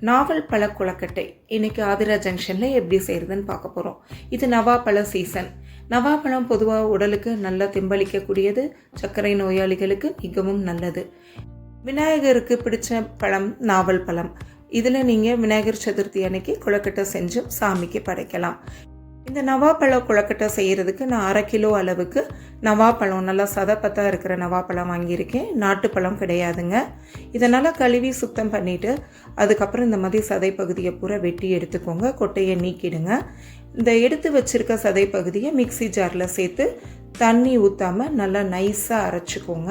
நாவல் பழ கொழக்கட்டை இன்னைக்கு ஆதிரா ஜங்ஷனில் எப்படி செய்கிறதுன்னு பார்க்க போகிறோம் இது நவாப்பழ சீசன் நவாப்பழம் பொதுவாக உடலுக்கு நல்லா திம்பளிக்கக்கூடியது சர்க்கரை நோயாளிகளுக்கு மிகவும் நல்லது. விநாயகருக்கு பிடிச்ச பழம் நாவல் பழம். இதில் நீங்கள் விநாயகர் சதுர்த்தி அன்னைக்கு கொழுக்கட்டை செஞ்சு சாமிக்கு படைக்கலாம். இந்த நவாப்பழ கொழுக்கட்டை செய்கிறதுக்கு நான் அரை கிலோ அளவுக்கு நவாப்பழம் நல்லா சதப்பத்தாக இருக்கிற நவாப்பழம் வாங்கியிருக்கேன். நாட்டுப்பழம் கிடையாதுங்க. இதை நல்லா கழுவி சுத்தம் பண்ணிவிட்டு அதுக்கப்புறம் இந்த மாதிரி சதை பகுதியை பூரா வெட்டி எடுத்துக்கோங்க. கொட்டையை நீக்கிடுங்க. இந்த எடுத்து வச்சுருக்க சதை பகுதியை மிக்ஸி ஜாரில் சேர்த்து தண்ணி ஊற்றாமல் நல்லா நைஸாக அரைச்சிக்கோங்க.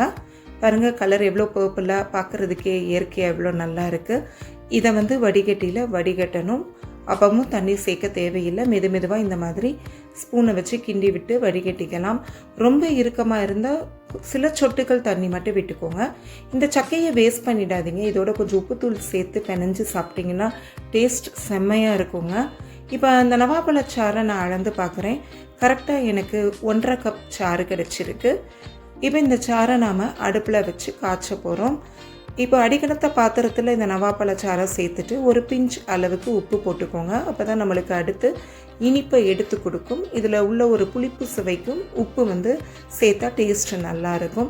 பாருங்கள் கலர் எவ்வளோ பர்பிளாக பார்க்குறதுக்கே இயற்கையாக எவ்வளோ நல்லா இருக்குது இதை வந்து வடிகட்டியில் வடிகட்டணும். அப்பவும் தண்ணி சேர்க்க தேவையில்லை. மெது மெதுவாக இந்த மாதிரி ஸ்பூனை வச்சு கிண்டி விட்டு வடிகட்டிக்கலாம் ரொம்ப இறுக்கமாக இருந்தால் சில சொட்டுகள் தண்ணி மட்டும் விட்டுக்கோங்க. இந்த சக்கையை வேஸ்ட் பண்ணிடாதீங்க. இதோட கொஞ்சம் உப்புத்தூள் சேர்த்து பெனஞ்சு சாப்பிட்டிங்கன்னா டேஸ்ட் செம்மையாக இருக்குங்க. இப்போ அந்த நவாப்பழச்சாறை நான் அளந்து பார்க்குறேன் கரெக்டாக எனக்கு ஒன்றரை கப் சாறு கிடச்சிருக்கு. இப்போ இந்த சாறை நாம் அடுப்பில் வச்சு காய்ச்ச போகிறோம் இப்போ அடிக்கணத்த பாத்திரத்தில் இந்த நவாப்பழச்சாரை சேர்த்துட்டு ஒரு பிஞ்ச் அளவுக்கு உப்பு போட்டுக்கோங்க. அப்போ தான் நம்மளுக்கு அடுத்து இனிப்பை எடுத்து கொடுக்கும். இதில் உள்ள ஒரு புளிப்பு சுவைக்கும் உப்பு வந்து சேர்த்தா டேஸ்ட்டு நல்லாயிருக்கும்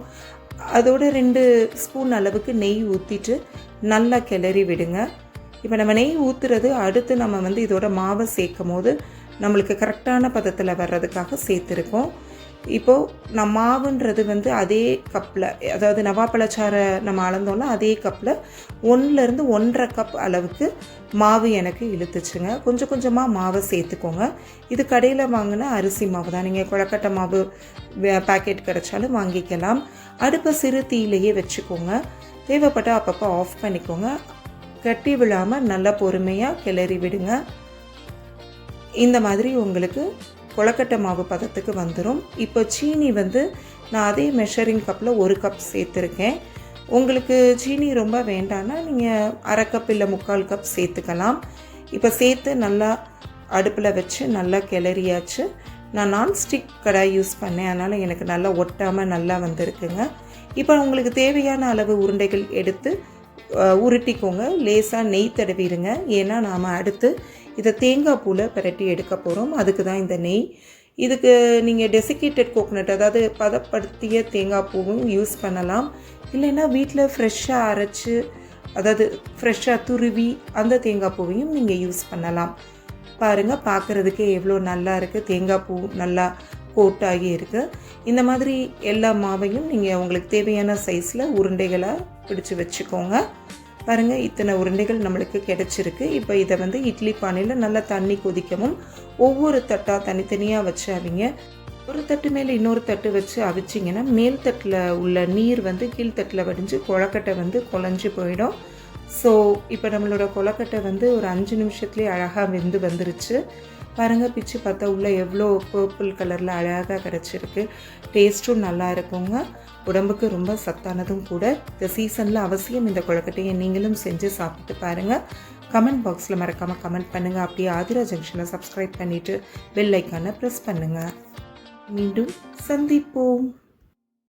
அதோட ரெண்டு ஸ்பூன் அளவுக்கு நெய் ஊற்றிட்டு நல்லா கிளறி விடுங்க. இப்போ நம்ம நெய் ஊற்றுறது அடுத்து நம்ம வந்து இதோட மாவை சேர்க்கும் போது நம்மளுக்கு கரெக்டான பதத்தில் வர்றதுக்காக சேர்த்துருக்கோம். இப்போது நான் மாவுன்றது வந்து அதே கப்பில் அதாவது நவாப்பழச்சாரை நம்ம அளந்தோம்னா அதே கப்பில் ஒன்றுலேருந்து ஒன்றரை கப் அளவுக்கு மாவு எனக்கு இழுத்துச்சுங்க. கொஞ்சம் கொஞ்சமாக மாவை சேர்த்துக்கோங்க. இது கடையில் வாங்கின அரிசி மாவு தான். நீங்கள் குழக்கட்டை மாவு பேக்கெட் கிடச்சாலும் வாங்கிக்கலாம். அடுப்பை சிறு தீயிலையே வச்சுக்கோங்க. தேவைப்பட்டால் அப்பப்போ ஆஃப் பண்ணிக்கோங்க. கட்டி விழாமல் நல்லா பொறுமையாக கிளறி விடுங்க. இந்த மாதிரி உங்களுக்கு கொழக்கட்டை மாவு பதத்துக்கு வந்துடும் இப்போ சீனி வந்து நான் அதே மெஷரிங் கப்பில் ஒரு கப் சேர்த்துருக்கேன். உங்களுக்கு சீனி ரொம்ப வேண்டான்னா நீங்கள் அரை கப் இல்லை முக்கால் கப் சேர்த்துக்கலாம். இப்போ சேர்த்து நல்லா அடுப்பில் வச்சு நல்லா கிளறியாச்சு. நான் நான்ஸ்டிக் கடாய் யூஸ் பண்ணேன். அதனால் எனக்கு நல்லா ஒட்டாமல் நல்லா வந்திருக்குங்க. இப்போ உங்களுக்கு தேவையான அளவு உருண்டைகள் எடுத்து உருட்டிக்கோங்க. லேசாக நெய் தடவிடுங்க. ஏன்னா நாம் அடுத்து இதை தேங்காய் பூவில் பிரட்டி எடுக்க போகிறோம் அதுக்கு தான் இந்த நெய். இதுக்கு நீங்கள் டெசிகேட்டட் கோகோனட் அதாவது பதப்படுத்திய தேங்காய் பூவும் யூஸ் பண்ணலாம். இல்லைன்னா வீட்டில் ஃப்ரெஷ்ஷாக அரைச்சி அதாவது ஃப்ரெஷ்ஷாக துருவி அந்த தேங்காய் பூவையும் நீங்கள் யூஸ் பண்ணலாம். பாருங்கள் பார்க்குறதுக்கே எவ்வளோ நல்லா இருக்குது தேங்காய் பூ நல்லா கோட்டாகி இருக்குது இந்த மாதிரி எல்லா மாவையும் நீங்கள் உங்களுக்கு தேவையான சைஸில் உருண்டைகளாக பிடிச்சி வச்சுக்கோங்க. பாருங்கள் இத்தனை உருண்டைகள் நம்மளுக்கு கிடச்சிருக்கு. இப்போ இதை வந்து இட்லி பானையில் நல்லா தண்ணி கொதிக்கவும் ஒவ்வொரு தட்டாக தனித்தனியாக வச்சு அவங்க ஒரு தட்டு மேலே இன்னொரு தட்டு வச்சு அவிச்சிங்கன்னா மேல் தட்டில் உள்ள நீர் வந்து கீழ்த்தட்டில் வடிஞ்சு கொழக்கட்டை வந்து குழஞ்சி போயிடும். ஸோ இப்போ நம்மளோட கொலக்கட்டை வந்து ஒரு அஞ்சு நிமிஷத்துலேயே அழகாக வெந்து வந்துருச்சு. பாருங்கள் பிச்சு பார்த்தா உள்ளே எவ்வளோ பர்பிள் கலரில் அழகாக கிடச்சிருக்கு டேஸ்ட்டும் நல்லா இருக்குங்க. உடம்புக்கு ரொம்ப சத்தானதும் கூட. இந்த சீசனில் அவசியம் இந்த கொழக்கட்டையை நீங்களும் செஞ்சு சாப்பிட்டு பாருங்கள் கமெண்ட் பாக்ஸில் மறக்காமல் கமெண்ட் பண்ணுங்கள் அப்படியே ஆதிரா ஜங்ஷனை சப்ஸ்கிரைப் பண்ணிவிட்டு பெல் ஐக்கானை ப்ரெஸ் பண்ணுங்கள் மீண்டும் சந்திப்போம்.